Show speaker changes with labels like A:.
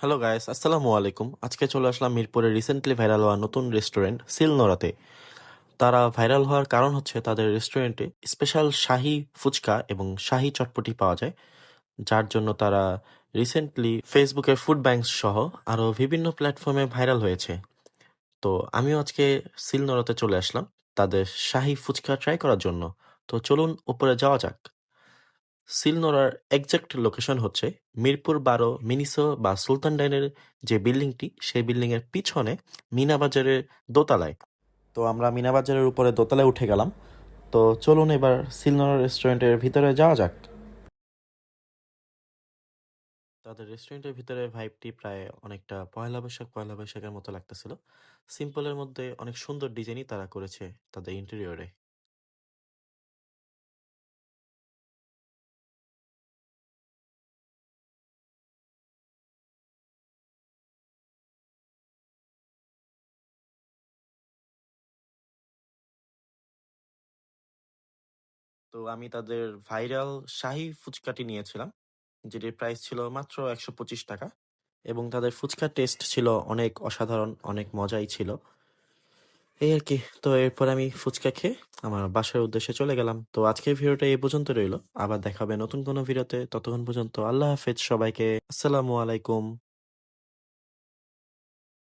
A: Hello guys আসসালামু আলাইকুম আজকে চলে আসলাম মিরপুরে রিসেন্টলি ভাইরাল হওয়া নতুন রেস্টুরেন্ট সিলনোরাতে তারা ভাইরাল হওয়ার কারণ হচ্ছে তাদের রেস্টুরেন্টে স্পেশাল শাহি ফুচকা এবং শাহি চটপটি পাওয়া যায়, যার জন্য তারা রিসেন্টলি ফেসবুকের ফুড ব্যাংক সহ আরও বিভিন্ন প্ল্যাটফর্মে ভাইরাল হয়েছে। তো আমিও আজকে সিলনোরাতে চলে আসলাম তাদের শাহি ফুচকা ট্রাই করার জন্য। তো চলুন উপরে যাওয়া যাক। সিলনোরার একজ্যাক্ট লোকেশন হচ্ছে মিরপুর বারো মিনিসো বা সুলতান ডাইনের যে বিল্ডিংটি, সেই বিল্ডিং এর পিছনে মিনাবাজারের দোতলায়। তো আমরা মিনাবাজারের উপরে দোতলায় উঠে গেলাম। তো চলুন এবার সিলনোরা রেস্টুরেন্টের ভিতরে যাওয়া যাক। তাদের রেস্টুরেন্টের ভিতরে ভাইবটি প্রায় অনেকটা পয়লা বৈশাখ, পয়লা বৈশাখের মতো লাগতেছিল। সিম্পলের মধ্যে অনেক সুন্দর ডিজাইনই তারা করেছে তাদের ইন্টেরিয়রে। তো আমি তাদের ভাইরাল শাহি ফুচকাটি নিয়েছিলাম, যেটির প্রাইস ছিল মাত্র একশো পঁচিশ টাকা এবং তাদের ফুচকার টেস্ট ছিল অনেক অসাধারণ, অনেক মজাই ছিল। এই আর কি, তো এরপর আমি ফুচকা খেয়ে আমার বাসার উদ্দেশ্যে চলে গেলাম। তো আজকের ভিডিওটা এই পর্যন্ত রইল। আবার দেখা হবে নতুন কোনো ভিডিওতে। ততক্ষণ পর্যন্ত আল্লাহ হাফেজ সবাইকে। আসসালামু আলাইকুম।